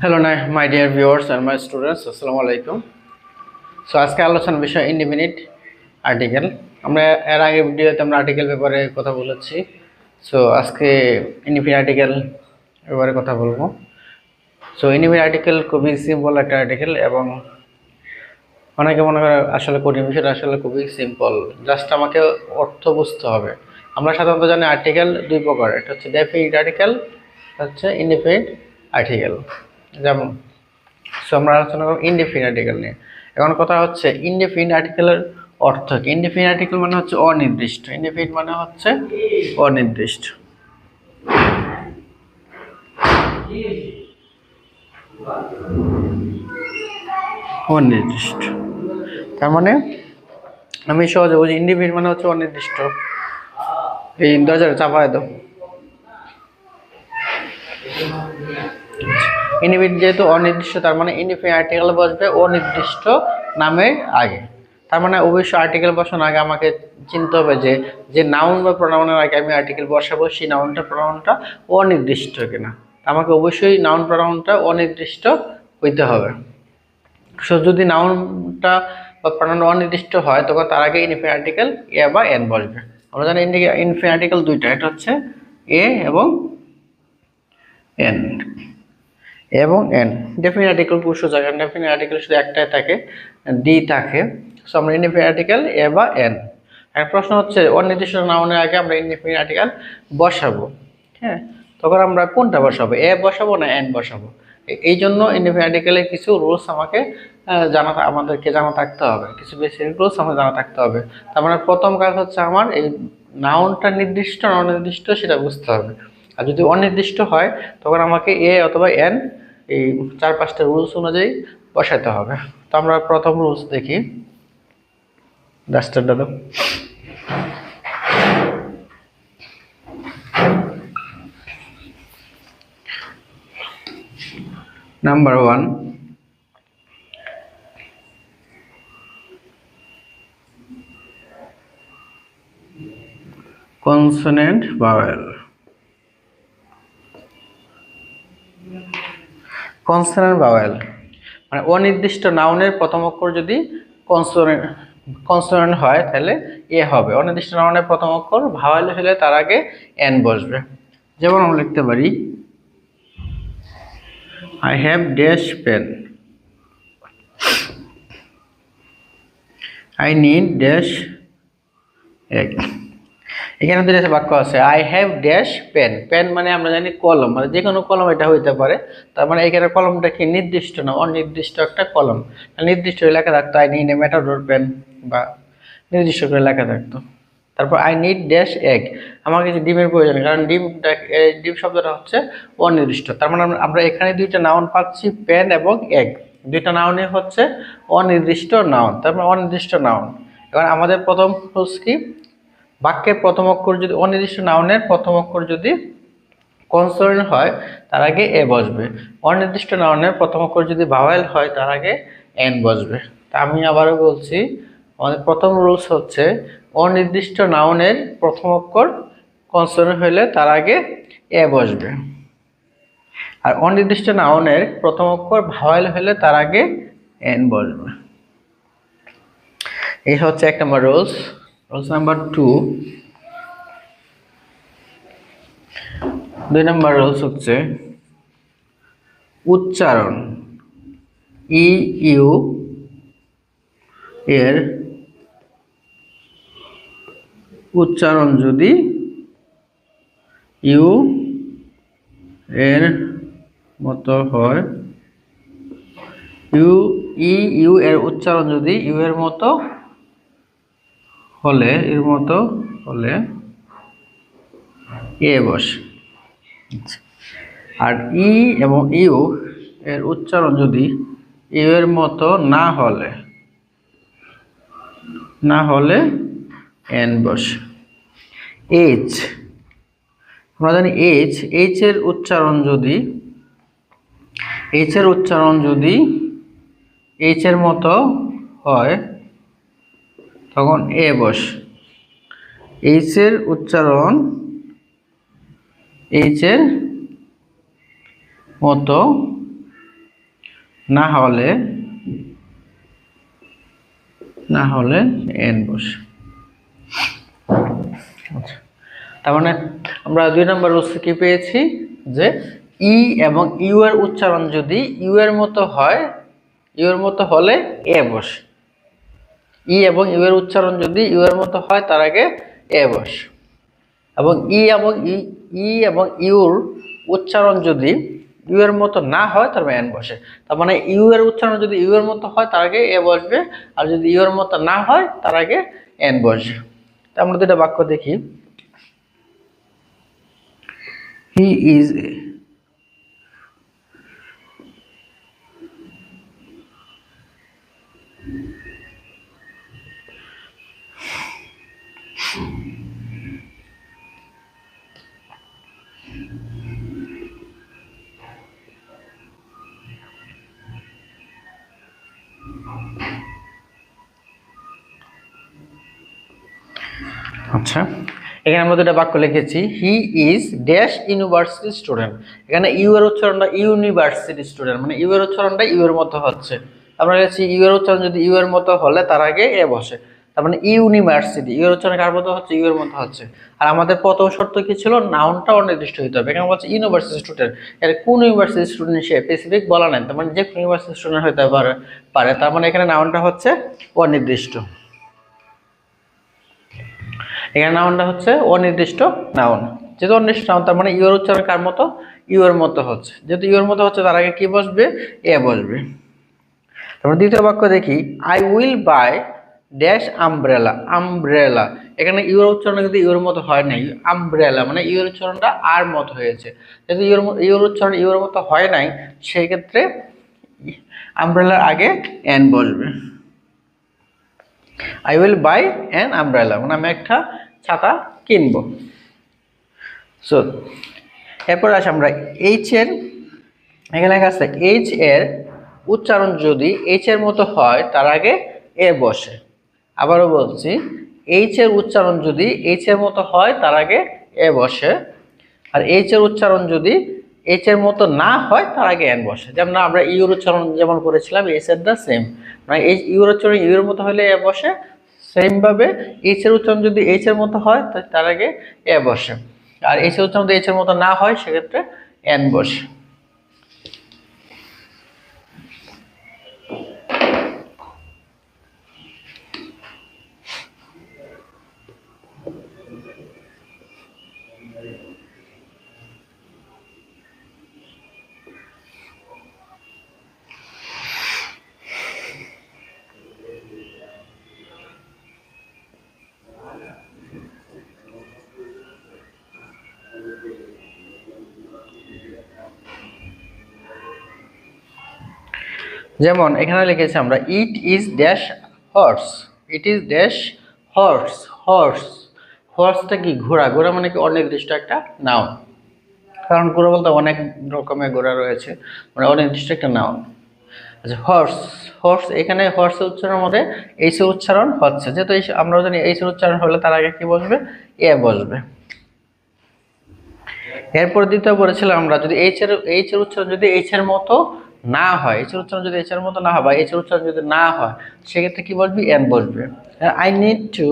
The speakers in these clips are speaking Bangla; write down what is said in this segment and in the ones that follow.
Hello my dear viewers and my students আসসালামু আলাইকুম সো আজকে আলোচনার বিষয় ইন্ডিপেন্ডেন্ট আর্টিকেল আমরা এর আগে ভিডিওতে আমরা আর্টিকেল ব্যাপারে কথা বলেছি। সো আজকে ইন্ডিপেন্ডেন্ট আর্টিকেল ব্যাপারে কথা বলব। সো ইন্ডিপেন্ডেন্ট আর্টিকেল খুবই সিম্পল একটা আর্টিকেল এবং অনেকে মনে করে আসলে কঠিন বিষয়টা আসলে খুবই সিম্পল জাস্ট আমাকে অর্থ বুঝতে হবে। আমরা সাধারণত জানি আর্টিকেল দুই প্রকার। একটা হচ্ছে ডেফিনিট আর্টিকেল হচ্ছে ইনডিফিনিট আর্টিকেল যেমন সো আমরা আলোচনা করব ইনডিফিনিট আর্টিকেল নিয়ে। এখন কথা হচ্ছে ইনডিফিনিট আর্টিকেলের অর্থ কি? ইনডিফিনিট আর্টিকেল মানে হচ্ছে অনির্দিষ্ট। ইনডিফিনিট মানে হচ্ছে অনির্দিষ্ট। অনির্দিষ্ট। তার মানে আমি সহজে বুঝি ইন্ডিভিড মানে হচ্ছে অনির্দিষ্ট। এই দরজাটা চাপায় দাও ইন্ডিভিড যেহেতু অনির্দিষ্ট, তার মানে ইন্ডিফিনিট আর্টিকেল বসবে অনির্দিষ্ট নামের আগে। তার মানে অবশ্যই আর্টিকেল বসানোর আগে আমাকে চিনতে হবে যে যে নাউন বা প্রোনাউনের আগে আমি আর্টিকেল বসাবো, সেই নাউনটা প্রোনাউনটা অনির্দিষ্ট কিনা। আমাকে অবশ্যই নাউন প্রোনাউনটা অনির্দিষ্ট হইতে হবে। সো যদি নাউনটা বা প্রোনাউন অনির্দিষ্ট হয়, তখন তার আগে ইনফিন আর্টিকেল এ বা এন বসবে। আমরা জানি ইনফিন আর্টিকেল দুইটা এটা হচ্ছে এ এবং এন এবং এন ডেফিনিট আর্টিকেল পুরুষ জায়গায় ডেফিনিট আর্টিকেল শুধু একটাই থাকে ডি থাকে। সো আমরা ইনডিফিনিট আর্টিকেল এ বা এন এক প্রশ্ন হচ্ছে অনির্দিষ্ট নাউনের আগে আমরা ইনডিফিনিট আর্টিকেল বসাবো। হ্যাঁ তখন আমরা কোনটা বসাবো? এ বসাবো না এন বসাবো? এই জন্য ইনডিফিনিট আর্টিকেলের কিছু রুলস আমাকে জানা আমাদেরকে জানা থাকতে হবে। কিছু বেসিক রুলস আমাকে জানা থাকতে হবে। তার মানে প্রথম কাজ হচ্ছে আমার এই নাউনটা নির্দিষ্ট অনির্দিষ্ট সেটা বুঝতে হবে। আর যদি অনির্দিষ্ট হয়, তখন আমাকে এ অথবা এন এই চার পাঁচটা রুলস অনুযায়ী বসাতে হবে। তো আমরা প্রথম রুলস দেখি। ডাস্টারটা দাও number one consonant vowel consonant vowel. মানে অনির্দিষ্ট নাউনের প্রথম অক্ষর যদি কনসোনেন্ট কনসোনেন্ট হয়, তাহলে এ হবে। অনির্দিষ্ট নাউনের প্রথম অক্ষর ভাওয়েল হলে তার আগে এন বসবে। যেমন আমরা লিখতে পারি I have dash pen I need dash এক এখানে দুটো বাক্য আছে। I have dash pen pen মানে আমরা জানি কলম মানে যে কোনো কলম এটা হইতে পারে। তার মানে এখানে কলমটা কি নির্দিষ্ট না, অনির্দিষ্ট একটা কলম। নির্দিষ্ট লেখা থাকতো I need a matador pen বা নির্দিষ্ট করে লেখা থাকতো। তারপর আই নিড ড্যাশ এগ আমার কিছু ডিমের প্রয়োজন, কারণ ডিমটা ডিম শব্দটা হচ্ছে অনির্দিষ্ট। তার মানে আমরা- এখানে দুইটা নাউন পাচ্ছি পেন এবং এগ দুইটা নাউনই হচ্ছে অনির্দিষ্ট নাউন তারপর অনির্দিষ্ট নাউন এবার আমাদের প্রথম কি? বাক্যের প্রথম অক্ষর যদি অনির্দিষ্ট নাউনের প্রথম অক্ষর যদি কনসোনেন্ট হয়, তার আগে এ বসবে। অনির্দিষ্ট নাউনের প্রথম অক্ষর যদি ভাওয়েল হয়, তার আগে এন বসবে। তা আমি আবারও বলছি, আমাদের প্রথম রুলস হচ্ছে, অনির্দিষ্ট নাউনের প্রথম অক্ষর কনসোনেন্ট হলে তার আগে এ বসবে। আর অনির্দিষ্ট নাউনের প্রথম অক্ষর ভাওয়েল হলে তার আগে এন বসবে। এই হচ্ছে এক নম্বর রুলস রুলস নাম্বার টু দুই নম্বর রুলস হচ্ছে উচ্চারণ ই ইউ এর উচ্চারণ যদি ইউ এর মতো হয় ইউ ই ইউ এর উচ্চারণ যদি ইউ এর মতো হলে, এর মতো হলে এ বসে। আচ্ছা। আর ই এবং ইউ এর উচ্চারণ যদি ইউ এর মতো না হলে না হলে এন বসে। এইচ। আমরা জানি এইচ এইচ এর উচ্চারণ যদি, এইচ এর উচ্চারণ যদি এইচ এর মতো হয় তখন এ বস। এইচ এর উচ্চারণ এইচ এর মতো। না হলে না হলে এন বসে। আচ্ছা তার মানে আমরা দুই নম্বর রুলসে কি পেয়েছি যে ই এবং ইউ এর উচ্চারণ যদি ইউ এর মতো হয় ইউ এর মতো হলে এ বসে। ই এবং ইউ এর উচ্চারণ যদি ইউ এর মতো হয়, তার আগে এ বস। এবং ই এবং ই ই এবং ইউর উচ্চারণ যদি ইউ এর মতো না হয়, তার মানে এন বসে। তার মানে ইউ এর উচ্চারণ যদি ইউ এর মতো হয়, তার আগে এ বসবে। আর যদি ইউ এর মতো না হয়, তার আগে এন বসবে। আমরা দুটা বাক্য দেখি। হি ইজ আচ্ছা। এখানে আমরা দুটা বাক্য লিখেছি। He is dash university student এখানে ইউ এর উচ্চারণটা ইউনিভার্সিটি স্টুডেন্ট মানে ইউ এর উচ্চারণটা ইউ এর মতো হচ্ছে। আমরা লিখেছি ইউ এর উচ্চারণ যদি ইউ এর মতো হলে তার আগে এ বসে। তার মানে ইউনিভার্সিটি ইউ এর উচ্চারণ কার মতো হচ্ছে ইউ এর মতো হচ্ছে। আর আমাদের প্রথম শর্ত কি ছিল? নাউনটা অনির্দিষ্ট হতে হবে। এখানে বলছে ইউনিভার্সিটি স্টুডেন্ট এর কোন ইউনিভার্সিটি স্টুডেন্ট সে স্পেসিফিক বলা নাই। তার মানে যে কোন ইউনিভার্সিটি স্টুডেন্ট হতে পারে পারে। তার মানে এখানে নাউনটা হচ্ছে অনির্দিষ্ট। এখানে নাউনটা হচ্ছে অনির্দিষ্ট নাউন যেহেতু অনির্দিষ্ট নাউন তার মানে ইউর উচ্চারণ কার মতো? ইউর মতো হচ্ছে। যেহেতু ইউর মতো হচ্ছে, তার আগে কি বসবে? এ বসবে। তারপর দ্বিতীয় বাক্য দেখি I will buy dash umbrella umbrella এখানে ইউর উচ্চারণ কিন্তু ইউর মতো হয় নাই আমব্রেলা মানে ইউর উচ্চারণটা আর মতো হয়েছে। যেহেতু ইউর ইউর উচ্চারণ ইউর মতো হয় নাই সেই ক্ষেত্রে আমব্রেলার আগে এন বসবে। I will buy an umbrella মানে আমি একটা ছাতা কিনবো। সো এরপর আসি আমরা এইচ এর, এখানে লেখা আছে এইচ এর উচ্চারণ যদি এইচ এর মতো হয়, তার আগে এ বসে। আবারও বলছি এইচ এর উচ্চারণ যদি এইচ এর মতো হয়, তার আগে এ বসে। আর এইচ এর উচ্চারণ যদি এইচ এর মতো না হয়, তার আগে এন বসে। যেমন আমরা ইউর উচ্চারণ যেমন করেছিলাম এইচ এর দ্য সেম মানে এই ইউর উচ্চারণ ইউর মতো হলে এ বসে সেমভাবে এইচ এর উচ্চারণ যদি এইচ এর মতো হয়, তার আগে এ বসে। আর এইচ এর উচ্চারণ যদি এইচ এর মতো না হয়, সেক্ষেত্রে এন বসে। যেমন এখানে লিখেছি আমরা it is dash horse it is dash horse horse হর্সটা কি ঘোড়া? ঘোড়া মানে কি অনির্দিষ্ট একটা নাউন কারণ ঘোড়া বলতে অনেক রকমের ঘোড়া রয়েছে মানে অনির্দিষ্ট একটা নাউন আচ্ছা হর্স হর্স এখানে হর্স উচ্চারণের মধ্যে এইসের উচ্চারণ হচ্ছে। যেহেতু আমরা জানি এইসের উচ্চারণ হলে তার আগে কি বসবে? এ বসবে। এরপর দ্বিতীয় বলেছিলাম আমরা, যদি এইচ এর এইচ এর উচ্চারণ যদি এইচ এর মতো না হয় এর উচ্চারণ যদি এইচ মতো না হয় বা এর উচ্চারণ যদি না হয়, সেক্ষেত্রে কি বলবি এন বসবে। I need to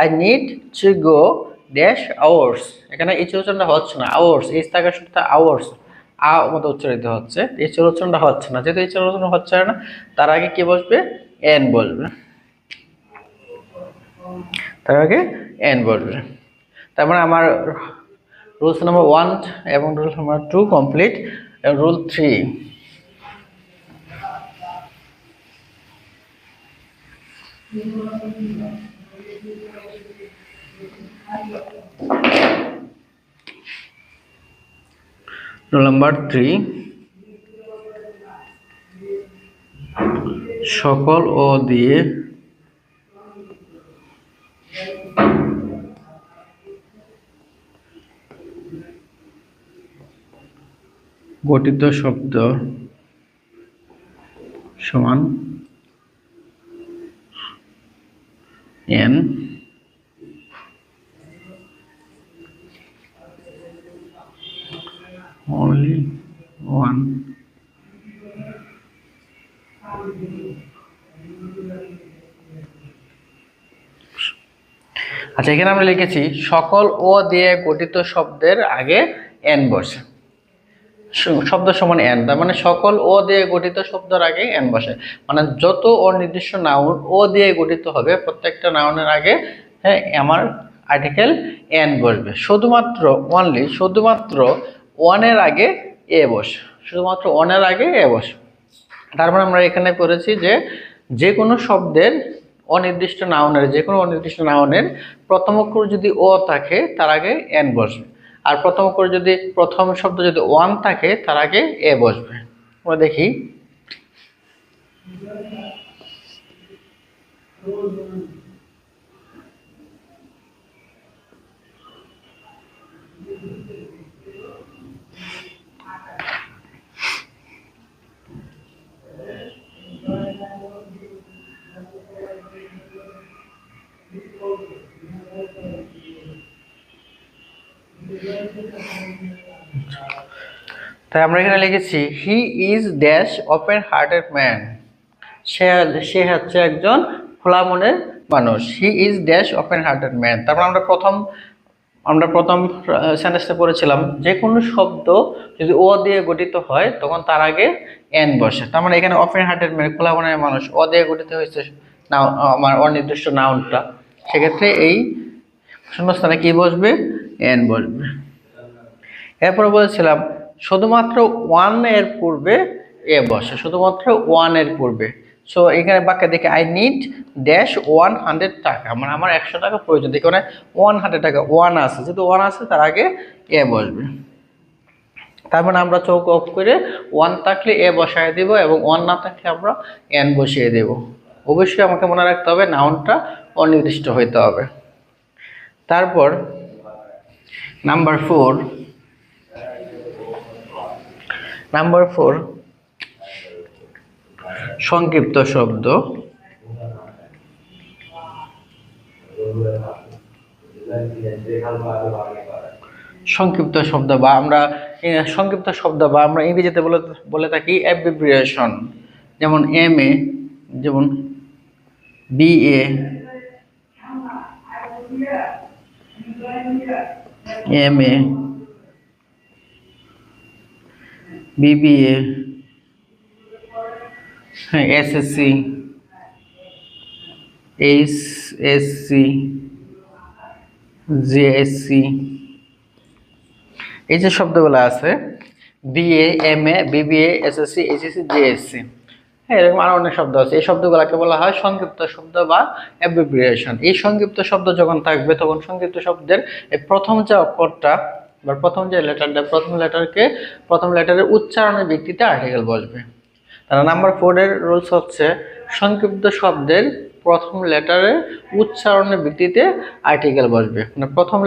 I need to go dash hours এখানে এর উচ্চারণটা হচ্ছে না আওয়ার্স এইচ থাকার সাথে আওয়ার্স আ মতো উচ্চারিত হচ্ছে। এর উচ্চারণটা হচ্ছে না। যেহেতু এর উচ্চারণ হচ্ছে না, তার আগে কি বসবে? এন বসবে। তার আগে এন বসবে। তার মানে আমার রুলস নাম্বার ওয়ান এবং rules number two complete rule three. Number three সকল ও দিয়ে গঠিত শব্দ সমান এন only ওয়ান আচ্ছা এখানে আমরা লিখেছি, সকল ও দিয়ে গঠিত শব্দের আগে এন বসে। শব্দ সমান এন তার মানে সকল ও দিয়ে গঠিত শব্দের আগে এন বসে। মানে যত অনির্দিষ্ট নাউন ও দিয়ে গঠিত হবে, প্রত্যেকটা নাউনের আগে হ্যাঁ আমার আর্টিকেল এন বসবে। শুধুমাত্র অনলি শুধুমাত্র ওয়ানের আগে এ বস, শুধুমাত্র ওয়ানের আগে এ বস। তার মানে আমরা এখানে করেছি যে যে কোনো শব্দের অনির্দিষ্ট নাউনের যে কোনো অনির্দিষ্ট নাউনের প্রথম অক্ষর যদি ও থাকে, তার আগে এন বসবে। আর প্রথম করে যদি প্রথম শব্দ যদি ওয়ান থাকে, তার আগে এ বসবে। আমরা দেখি। তাই আমরা এখানে লিখেছি he is dash open hearted man সে সে হচ্ছে একজন খোলা মনের মানুষ he is dash open hearted man তারপর আমরা প্রথম আমরা প্রথম সেন্টেন্সটা পড়েছিলাম যে কোনো শব্দ যদি ও দিয়ে গঠিত হয়, তখন তার আগে এন বসে। তার মানে এখানে ওপেন হার্টেড ম্যান খোলা মনের মানুষ ও দিয়ে গঠিত হয়েছে নাও, আমার অনির্দিষ্ট নাউনটা সেক্ষেত্রে এই শূন্যস্থানে কি বসবে? এন বসবে। এরপরে বলেছিলাম শুধুমাত্র ওয়ানের পূর্বে এ বসে, শুধুমাত্র ওয়ানের পূর্বে। সো এখানে বাক্যে দেখে I need dash one hundred টাকা। মানে আমার একশো টাকা প্রয়োজন। দেখে মানে ওয়ান হান্ড্রেড টাকা ওয়ান আছে। যেহেতু ওয়ান আছে, তার আগে এ বসবে। তার মানে আমরা চৌক অফ করে ওয়ান থাকলে এ বসায় দেব এবং ওয়ান না থাকলে আমরা এন বসিয়ে দেব। অবশ্যই আমাকে মনে রাখতে হবে নাউনটা অনির্দিষ্ট হইতে হবে। তারপর নাম্বার ফোর নাম্বার ফোর সংক্ষিপ্ত শব্দ। সংক্ষিপ্ত শব্দ বা আমরা সংক্ষিপ্ত শব্দ বা আমরা ইংরেজিতে বলে বলে থাকি অ্যাব্রিভিয়েশন যেমন এম এ যেমন B A M A BBA হ্যাঁ এসএসসি এইচ এসসি জেএসসি এই যে শব্দগুলো আছে BA M A BBA SSC HSC JSC হ্যাঁ এরকম আরও অনেক শব্দ আছে। এই শব্দগুলোকে বলা হয় সংক্ষিপ্ত শব্দ বা অ্যাব্রিভিয়েশন এই সংক্ষিপ্ত শব্দ যখন থাকবে, তখন সংক্ষিপ্ত শব্দের প্রথম যে অক্ষরটা বা প্রথম যে লেটারটা প্রথম লেটারকে প্রথম লেটারের উচ্চারণের ভিত্তিতে আর্টিকেল বসবে। তাহলে নাম্বার ফোরের রুলস হচ্ছে, সংক্ষিপ্ত শব্দের প্রথম লেটারের উচ্চারণের ভিত্তিতে আর্টিকেল বসবে। মানে প্রথম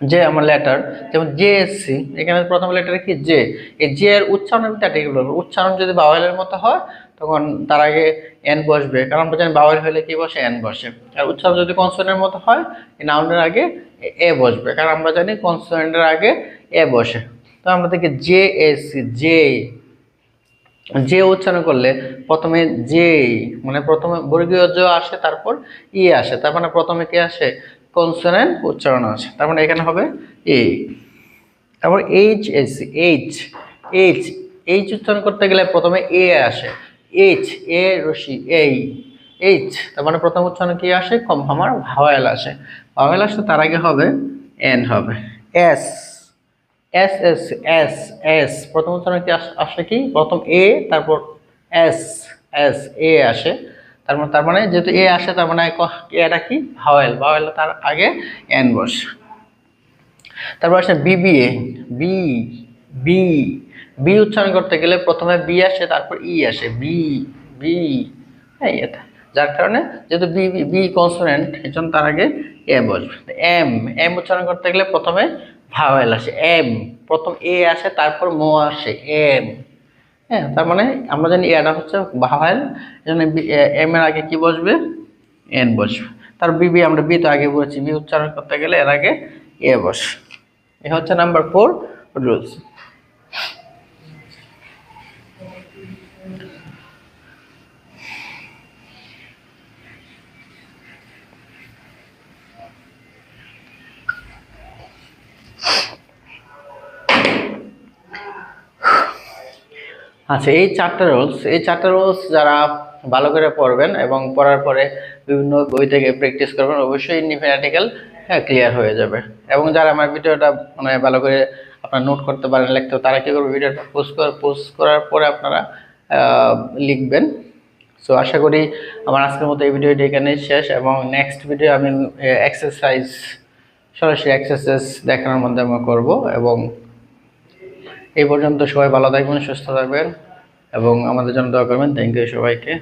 যে আমার লেটার যেমন জে জেএসসি এখানে প্রথম লেটার কি জে এই জে এর উচ্চারণের ভিত্তিতে আর্টিকেল বসবে। উচ্চারণ যদি বাওয়ালের মতো হয়, তখন তার আগে এন বসবে। কারণ আমরা জানি বাওয়াল হলে কি বসে? এন বসে। আর উচ্চারণ যদি কনসোনেন্টের মতো হয়, এই নাউনের আগে এ বসবে, কারণ আমরা জানি কনসোনেন্টের আগে এ বসে। তো আমরা দেখি জে এস জে যে উচ্চারণ করলে প্রথমে যে মানে প্রথমে বর্গীয় জ আসে, তারপর ই আসে। তার মানে প্রথমে কি আসে? কনসোনেন্ট উচ্চারণ আসে। তার মানে এখানে হবে এ তারপর H S H H H উচ্চারণ করতে গেলে প্রথমে এ আসে। এইচ এ রশি এই এইচ তার মানে প্রথম উচ্চারণ কি আসে? কম আমার ভাওয়েল আসে। ভাওয়েল আসে তার আগে হবে এন হবে। S. S S S S. প্রথম উচ্চারণ কি আস- কি? প্রথম এ, তারপর এস এস, এ আসে। তার মানে তার মানে যেহেতু এ আসে, তার মানে এটা কি? ভাওয়েল। ভাওয়েল তার আগে এন বসে। তারপর আসে বিবিএ বি বি বি উচ্চারণ করতে গেলে প্রথমে বি আসে, তারপর ই আসে। বি বি, এই এটা। যার কারণে যেহেতু বি বি কনসোনেন্ট এই জন্য তার আগে এ বসবে এম এম উচ্চারণ করতে গেলে প্রথমে ভাওয়েল আসে, এম, প্রথম এ আসে, তারপর মো আসে, এম। হ্যাঁ তার মানে আমরা জানি এটা হচ্ছে ভাওয়েল জন্য এম এর আগে কি বসবে? এন বসবে। তার বিবি আমরা বি তো আগে বলেছি বি উচ্চারণ করতে গেলে এর আগে এ বসে এ হচ্ছে নাম্বার ফোর রুলস আচ্ছা এই চারটা রুলস, এই চারটা রুলস যারা ভালো করে পড়বেন এবং পড়ার পরে বিভিন্ন বই থেকে প্র্যাকটিস করবেন, অবশ্যই আর্টিকেল হ্যাঁ ক্লিয়ার হয়ে যাবে। এবং যারা আমার ভিডিওটা মানে ভালো করে আপনারা নোট করতে পারেন, লিখতে, তারা কী করবে? ভিডিওটা পোস্ট করার পোস্ট করার পরে আপনারা লিখবেন। সো আশা করি আমার আজকের মতো এই ভিডিওটি এখানে শেষ এবং নেক্সট ভিডিও আমি এক্সারসাইজ সরাসরি এক্সারসাইজ দেখানোর মাধ্যমে করব এবং এই পর্যন্ত সবাই ভালো থাকবেন, সুস্থ থাকবেন এবং আমাদের জন্য দোয়া করবেন। থ্যাংক ইউ সবাইকে।